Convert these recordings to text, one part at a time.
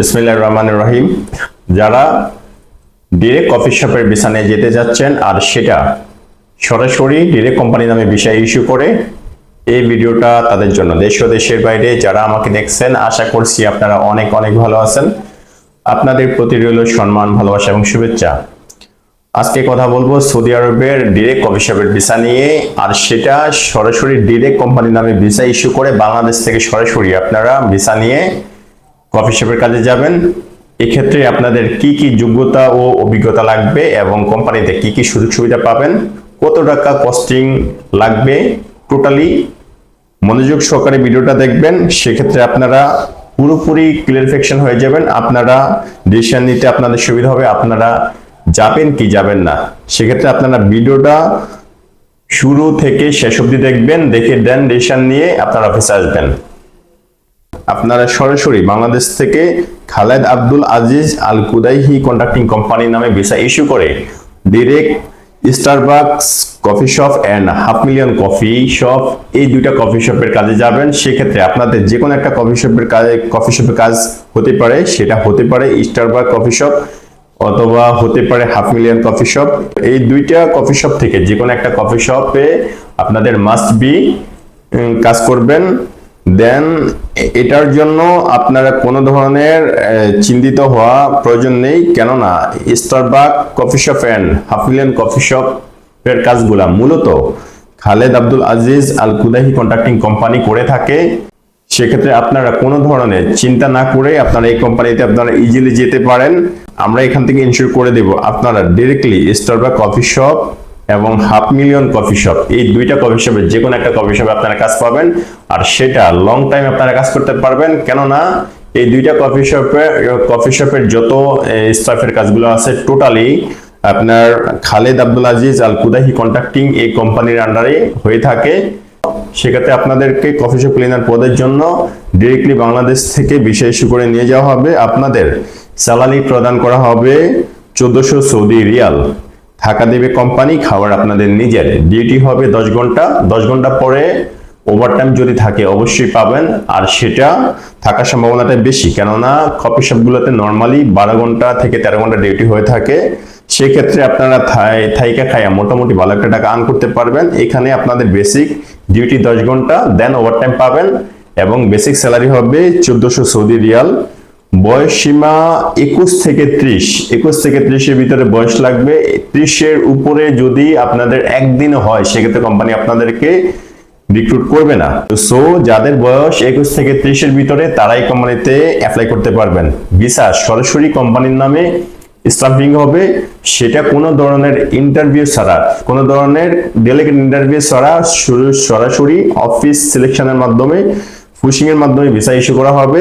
বিসমিল্লাহ রহমান রহিম। যারা direct coffee শপের বিছানায় যেতে যাচ্ছেন আর সেটা সরাসরি ডিরেক্ট কোম্পানি নামে বিষয় ইস্যু করে, এই ভিডিওটা তাদের জন্য দেশ ও দেশের বাইরে যারা আমাকে দেখছেন, আশা করছি আপনারা অনেক অনেক ভালো আছেন। আপনাদের প্রতি রইল সম্মান, ভালোবাসা এবং শুভেচ্ছা। আজকে কথা বলব সৌদি আরবের ডিরেক্ট কফি শপের ভিসা নিয়ে, আর সেটা সরাসরি ডিরেক্ট কোম্পানি নামে ভিসা ইস্যু করে বাংলাদেশ থেকে সরাসরি আপনারা ভিসা নিয়ে কফি শপের কাজে যাবেন। এক্ষেত্রে আপনাদের কি কি যোগ্যতা ও অভিজ্ঞতা লাগবে এবং কোম্পানিতে কি কি সুযোগ সুবিধা পাবেন? কত টাকা কস্টিং লাগবে? টোটালি মনোযোগ সহকারে ভিডিওটা দেখবেন। সেক্ষেত্রে আপনারা পুরোপুরি ক্লিয়ারিফিকেশন হয়ে যাবেন। আপনারা ডিসিশন নিতে আপনাদের সুবিধা হবে। আপনারা যাবেন কি যাবেন না। সেক্ষেত্রে আপনারা ভিডিওটা শুরু থেকে শেষ অবধি দেখবেন। দেখে দেন ডিসিশন নিয়ে আপনারা অফিসে আসবেন। আপনারা সরাসরি বাংলাদেশ থেকে Khaled Abdul Aziz Al Qudaihi conducting company নামে ভিসা ইস্যু করে direct Starbucks coffee shop and half million coffee shop, এই দুইটা কফি শপের কাজে যাবেন। সেক্ষেত্রে আপনাদের যে কোনো একটা কফি শপের কাজে, কফি শপের কাজ হতে পারে, সেটা হতে পারে স্টারবাক কফি শপ অথবা হতে পারে হাফ মিলিয়ন কফি শপ। এই দুইটা কফি শপ থেকে যে কোনো একটা কফি শপে আপনাদের মাস্ট বি কাজ করবেন। দেন এটার জন্য আপনারা কোনো ধরনের চিন্তিত হওয়া প্রয়োজন নেই। কেননা star Starbuck coffee shop and half million coffee shop এর কাজগুলা মূলত Khaled Abdul Aziz Al Qudahi contracting company করে থাকে। সেক্ষেত্রে আপনারা কোনো ধরনের চিন্তা না করে আপনারা এই কোম্পানিতে আপনারা ইজিলি যেতে পারেন। আমরা এখান থেকে ইনশিওর করে দেব, আপনারা directly star Starbuck coffee shop এবং হাফ মিলিয়ন কফি শপ। এই দুইটা কফি শপে যে কোনো একটা কফি শপে আপনারা কাজ পাবেন, আর সেটা লং টাইম আপনারা কাজ করতে পারবেন। কেননা এই দুইটা কফি শপে, কফি শপের যত স্টাফের কাজগুলো আছে টোটালি আপনার Khaled Abdul Aziz Al Kudahi contracting এই কোম্পানির আন্ডারে হয়ে থাকে। সেক্ষেত্রে আপনাদেরকে কফি শপ ক্লিনার পদের জন্য ডিরেক্টলি বাংলাদেশ থেকে বিশেষ করে নিয়ে যাওয়া হবে। আপনাদের স্যালারি প্রদান করা হবে চোদ্দশো সৌদি রিয়াল। থাকা দেবে কোম্পানি খাবার আপনাদের নিজের। ডিউটি হবে দশ ঘণ্টা। দশ ঘণ্টা পরে ওভারটাইম যদি থাকে, অবশ্যই পাবেন। আর সেটা থাকার সম্ভাবনাটা বেশি। কেননা কফি শপগুলোতে নর্মালি বারো ঘণ্টা থেকে তেরো ঘণ্টা ডিউটি হয়ে থাকে। সেক্ষেত্রে আপনারা থাই, থাইকা খায়া মোটামুটি ভালো একটা টাকা আর্ন করতে পারবেন। এখানে আপনাদের বেসিক ডিউটি দশ ঘণ্টা দেন ওভারটাইম পাবেন। এবং বেসিক স্যালারি হবে চোদ্দশো সৌদি রিয়াল। বয়স সীমা একুশ থেকে ত্রিশ। একুশ থেকে ত্রিশের ভিতরে বয়স লাগবে। ত্রিশের উপরে যদি আপনাদের একদিন হয়, সেক্ষেত্রে কোম্পানি আপনাদেরকে রিক্রুট করবে না। সো যাদের বয়স একুশ থেকে ত্রিশের ভিতরে, তারাই কোম্পানিতে অ্যাপ্লাই করতে পারবেন। ভিসা সরাসরি কোম্পানির নামে স্টাফিং হবে। সেটা কোনো ধরনের ইন্টারভিউ ছাড়া, কোনো ধরনের ডেলিগেট ইন্টারভিউ ছাড়া সরাসরি অফিস সিলেকশনের মাধ্যমে ফুশিং এর মাধ্যমে ভিসা ইস্যু করা হবে,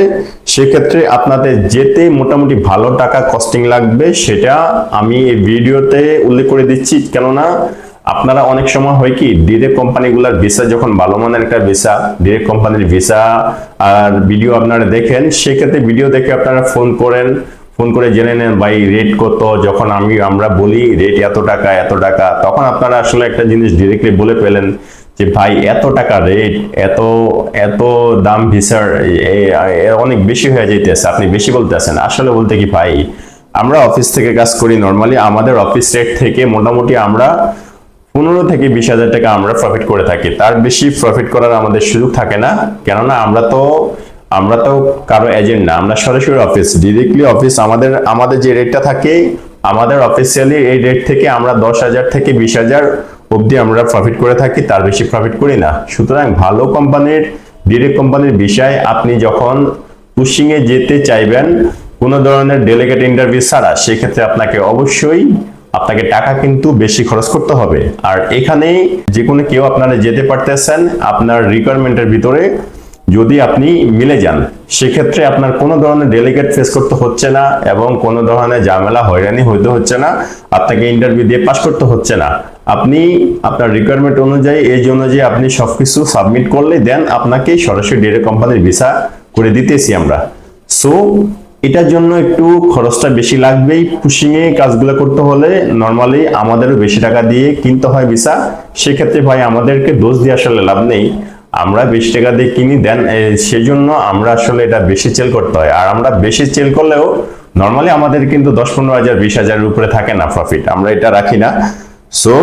সেক্ষেত্রে আপনাদের যেতে মোটামুটি ভালো টাকা কস্টিং লাগবে, সেটা আমি এই ভিডিওতে উল্লেখ করে দিচ্ছি। কেননা আপনারা অনেক সময় হয় কি ডিরেক্ট কোম্পানিগুলোর ভিসা যখন ভালো মানের একটা ভিসা ডিরেক্ট কোম্পানির ভিসা আর ভিডিও আপনারা দেখেন, সেক্ষেত্রে ভিডিও দেখে আপনারা ফোন করেন ফোন করে জেনে নেন, ভাই রেট কত? যখন আমি, আমরা বলি রেট এত টাকা এত টাকা। তখন আপনারা আসলে একটা জিনিস ডিরেক্টলি বলে পেলেন যে ভাই, এত টাকা রেট এত এত দাম ভিসার অনেক বেশি হয়ে যাইতেছে, আপনি বেশি বলতেছেন। আসলে বলতে কি ভাই, আমরা অফিস থেকে কাজ করি নর্মালি আমাদের অফিস রেট থেকে মোটামুটি আমরা পনেরো থেকে বিশ হাজার টাকা আমরা প্রফিট করে থাকি। তার বেশি প্রফিট করার আমাদের সুযোগ থাকে না, কেননা আমরা তো আমরা তো কারও এজেন্ট না, আমরা সরাসরি অফিস ডিরেক্টলি অফিস আমাদের আমাদের যে রেটটা থাকে, আমাদের অফিসিয়ালি এই রেট থেকে আমরা দশ হাজার থেকে বিশ হাজার অবধি আমরা প্রফিট করে থাকি, তার বেশি প্রফিট করি না। সুতরাং ভালো কোম্পানির ডিরেক্ট কোম্পানির বিষয় আপনি যখন পুশিং এ যেতে চাইবেন, কোনো ধরনের ডেলিগেট ইন্টারভিউ ছাড়া, সেক্ষেত্রে আপনাকে অবশ্যই আপনাকে টাকা কিন্তু বেশি খরচ করতে হবে। আর এখানে যে কোনো কেউ আপনারা যেতে পারতেছেন, আপনার রিকোয়ারমেন্টের ভিতরে যদি আপনি মিলে যান, সেক্ষেত্রে আপনার কোনো ধরনের ডেলিগেট ফেস করতে হচ্ছে না এবং কোনো ধরনের ঝামেলা, হয়রানি হইতে হচ্ছে না, আপনাকে ইন্টারভিউ দিয়ে পাস করতে হচ্ছে না। আপনি আপনার রিকোয়ারমেন্ট অনুযায়ী এই অনুযায়ী আপনি সবকিছু সাবমিট করলে দেন আপনাকে সরাসরি ডিরেক্ট কোম্পানির ভিসা করে দিতেছি আমরা। সো এটার জন্য একটু খরচটা বেশি লাগবেই। পুশিং এ কাজগুলো করতে হলে নর্মালি আমাদেরও বেশি টাকা দিয়ে কিনতে হয় ভিসা সেক্ষেত্রে ভাই, আমাদেরকে দোষ দিয়ে আসলে লাভ নেই। আমরা বেশি টাকা দিয়ে কিনি দেন সেজন্য আমরা আসলে এটা বেশি চেল করতে হয়। আর আমরা বেশি চেল করলেও নর্মালি আমাদের কিন্তু দশ পনেরো হাজার, বিশ হাজারের উপরে থাকে না প্রফিট আমরা এটা রাখি না। সো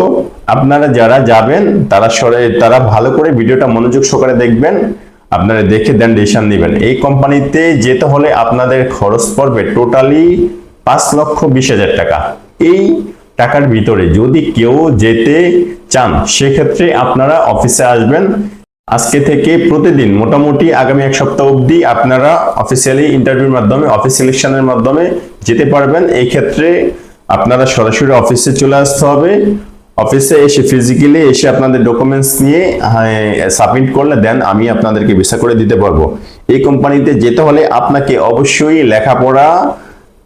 আপনারা যারা যাবেন, তারা সরে, তারা ভালো করে ভিডিওটা মনোযোগ সহকারে দেখবেন, আপনারা দেখে দেন ডিসিশন নেবেন। এই কোম্পানিতে যেতে হলে আপনাদের খরচ পড়বে টোটালি পাঁচ লক্ষ বিশ হাজার টাকা। এই টাকার ভিতরে যদি কেউ যেতে চান, সেক্ষেত্রে আপনারা অফিসে আসবেন। আজকে থেকে প্রতিদিন মোটামুটি আগামী এক সপ্তাহ অবধি আপনারা অফিসিয়ালি ইন্টারভিউর মাধ্যমে অফিস সিলেকশনের মাধ্যমে যেতে পারবেন। এই ক্ষেত্রে আপনারা সরাসরি অফিসে চলে আসতে হবে। অফিসে এসে ফিজিক্যালি এসে আপনাদের ডকুমেন্টস নিয়ে সাবমিট করলে দেন আমি আপনাদেরকে ভিসা করে দিতে পারব। এই কোম্পানিতে যেতে হলে আপনাকে অবশ্যই লেখাপড়া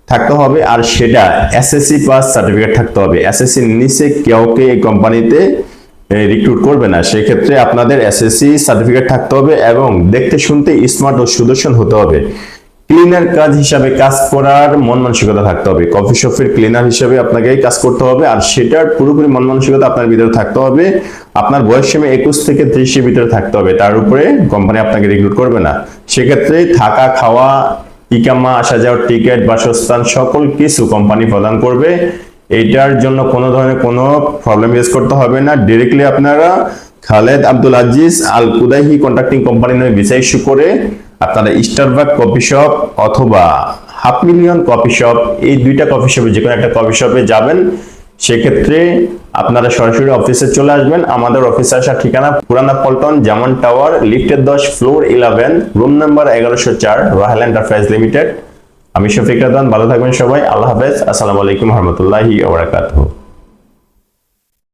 থাকতে হবে আর সেটা এসএসসি পাস সার্টিফিকেট থাকতে হবে। এসএসসি নিচে কাউকে এই কোম্পানিতে রিক্রুট করবে না। সেক্ষেত্রে আপনাদের এসএসসি সার্টিফিকেট থাকতে হবে এবং দেখতে শুনতে স্মার্ট ও সুদর্শন হতে হবে। ক্লিনার কাজ হিসাবে কাজ করার মন মানসিকতা থাকতে হবে। কফি শপের ক্লিনার হিসাবে আপনাকে কাজ করতে হবে আর সেটার পুরোপুরি মন মানসিকতা আপনার ভিতরে থাকতে হবে। আপনার বয়স সীমা একুশ থেকে ত্রিশের ভিতরে থাকতে হবে। তার উপরে কোম্পানি আপনাকে রিক্রুট করবে না। সেক্ষেত্রে থাকা, খাওয়া, ইকামা, আসা যাওয়ার টিকিট বাসস্থান, সকল কিছু কোম্পানি প্রদান করবে। এইটার জন্য কোনো ধরনের কোনো প্রবলেম ফেস করতে হবে না। ডিরেক্টলি আপনারা Khaled Abdul Aziz Al Qudaihi contracting company নামে ভিসা ইস্যু করে আপনারা স্টারবাক কফি শপ অথবা হাফ মিলিয়ন কফি শপ, এই দুইটা কফি শপে যে কোনো একটা কফি শপে যাবেন। সেক্ষেত্রে আপনারা সরাসরি অফিসে চলে আসবেন। আমাদের অফিসে আসার ঠিকানা পুরানা পল্টন, জামান টাওয়ার, লিফটের দশ, ফ্লোর ইলেভেন, রুম নাম্বার এগারোশো চার রয়্যাল এন্টারপ্রাইজ লিমিটেড। আমি শফিক রাদান ভালো থাকবেন সবাই। আল্লাহ হাফেজ। আসসালামু আলাইকুম রহমতুল্লাহি ওবরাকাতুহু